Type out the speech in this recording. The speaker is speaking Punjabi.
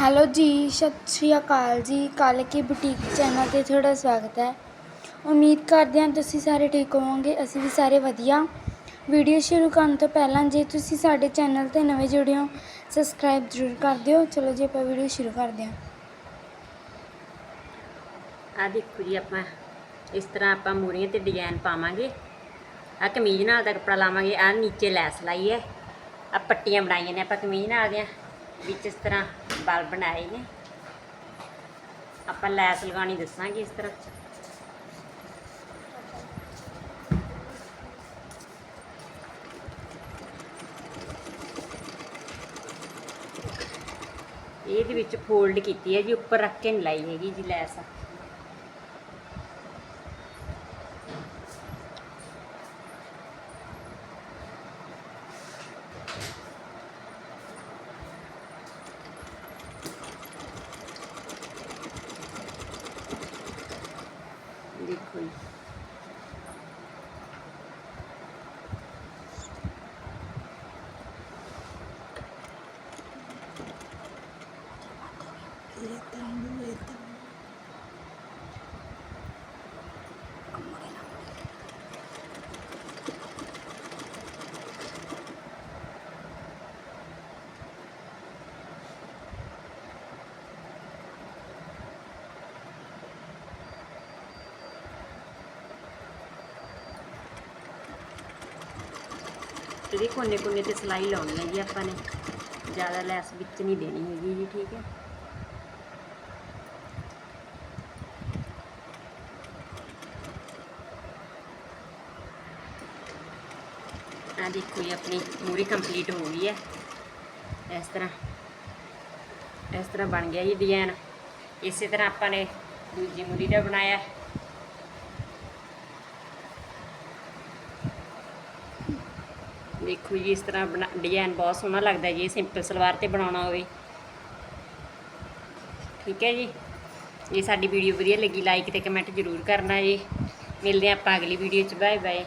ਹੈਲੋ ਜੀ, ਸਤਿ ਸ਼੍ਰੀ ਅਕਾਲ ਜੀ। ਕਾਲੇ ਕੀ ਬੁਟੀਕ ਚੈਨਲ ਤੇ ਤੁਹਾਡਾ ਸਵਾਗਤ ਹੈ। ਉਮੀਦ ਕਰਦੇ ਹਾਂ ਤੁਸੀਂ ਸਾਰੇ ਠੀਕ ਹੋਵੋਗੇ, ਅਸੀਂ ਵੀ ਸਾਰੇ ਵਧੀਆ। ਵੀਡੀਓ ਸ਼ੁਰੂ ਕਰਨ ਤੋਂ ਪਹਿਲਾਂ ਜੇ ਤੁਸੀਂ ਸਾਡੇ ਚੈਨਲ ਤੇ ਨਵੇਂ ਜੁੜੇ ਹੋ, ਸਬਸਕ੍ਰਾਈਬ ਜ਼ਰੂਰ ਕਰ ਦਿਓ। ਚਲੋ ਜੀ, ਆਪਾਂ ਵੀਡੀਓ ਸ਼ੁਰੂ ਕਰਦੇ ਹਾਂ। ਆ ਦੇਖੋ ਜੀ ਆਪਾਂ, ਇਸ ਤਰ੍ਹਾਂ ਆਪਾਂ ਮੂਰੀਆਂ ਤੇ ਡਿਜ਼ਾਈਨ ਪਾਵਾਂਗੇ। ਆ ਕਮੀਜ਼ ਨਾਲ ਦਾ ਕੱਪੜਾ ਲਾਵਾਂਗੇ। ਆ ਨੀਚੇ ਲੈਸ ਲਾਈ ਹੈ। ਆ ਪੱਟੀਆਂ ਬਣਾਈਆਂ ਨੇ, ਆਪਾਂ ਕਮੀਜ਼ ਨਾਲ ਦੀਆਂ ਵਿੱਚ ਇਸ ਤਰ੍ਹਾਂ ਬਲ ਬਣਾਏ ਨੇ। ਆਪਾਂ ਲੈਸ ਲਗਾਉਣੀ ਦੱਸਾਂਗੇ ਇਸ ਤਰ੍ਹਾਂ। ਇਹਦੇ ਵਿੱਚ ਫੋਲਡ ਕੀਤੀ ਹੈ ਜੀ, ਉੱਪਰ ਰੱਖ ਕੇ ਨਹੀਂ ਲਾਈ ਹੈਗੀ ਜੀ ਲੈਸ। dele foi. Ele tá ਜੀ ਇਹਦੇ ਕੋਨੇ ਕੋਨੇ ਤੇ ਸਲਾਈ ਲਾਉਣੀ ਹੈ ਜੀ ਆਪਾਂ ਨੇ। ਜ਼ਿਆਦਾ ਲੈਸ ਵਿੱਚ ਨਹੀਂ ਦੇਣੀ ਹੈਗੀ ਜੀ, ਠੀਕ ਹੈ? ਆ ਦੇਖੋ ਜੀ, ਆਪਣੀ ਮੂਰੀ ਕੰਪਲੀਟ ਹੋ ਗਈ ਹੈ। ਇਸ ਤਰ੍ਹਾਂ ਇਸ ਤਰ੍ਹਾਂ ਬਣ ਗਿਆ ਜੀ ਡਿਜ਼ਾਈਨ ਇਸੇ ਤਰ੍ਹਾਂ ਆਪਾਂ ਨੇ ਦੂਜੀ ਮੂਰੀ ਦਾ ਬਣਾਇਆ। ਦੇਖੋ ਜੀ, ਇਸ ਤਰ੍ਹਾਂ ਬਣਾ ਡਿਜ਼ਾਈਨ ਬਹੁਤ ਸੋਹਣਾ ਲੱਗਦਾ ਜੀ ਸਿੰਪਲ ਸਲਵਾਰ ਤੇ ਬਣਾਉਣਾ ਹੋਵੇ। ਠੀਕ ਹੈ ਜੀ। ਜੇ ਸਾਡੀ ਵੀਡੀਓ ਵਧੀਆ ਲੱਗੀ ਲਾਈਕ ਤੇ ਕਮੈਂਟ ਜ਼ਰੂਰ ਕਰਨਾ ਜੀ। ਮਿਲਦੇ ਹਾਂ ਆਪਾਂ ਅਗਲੀ ਵੀਡੀਓ 'ਚ ਬਾਏ ਬਾਏ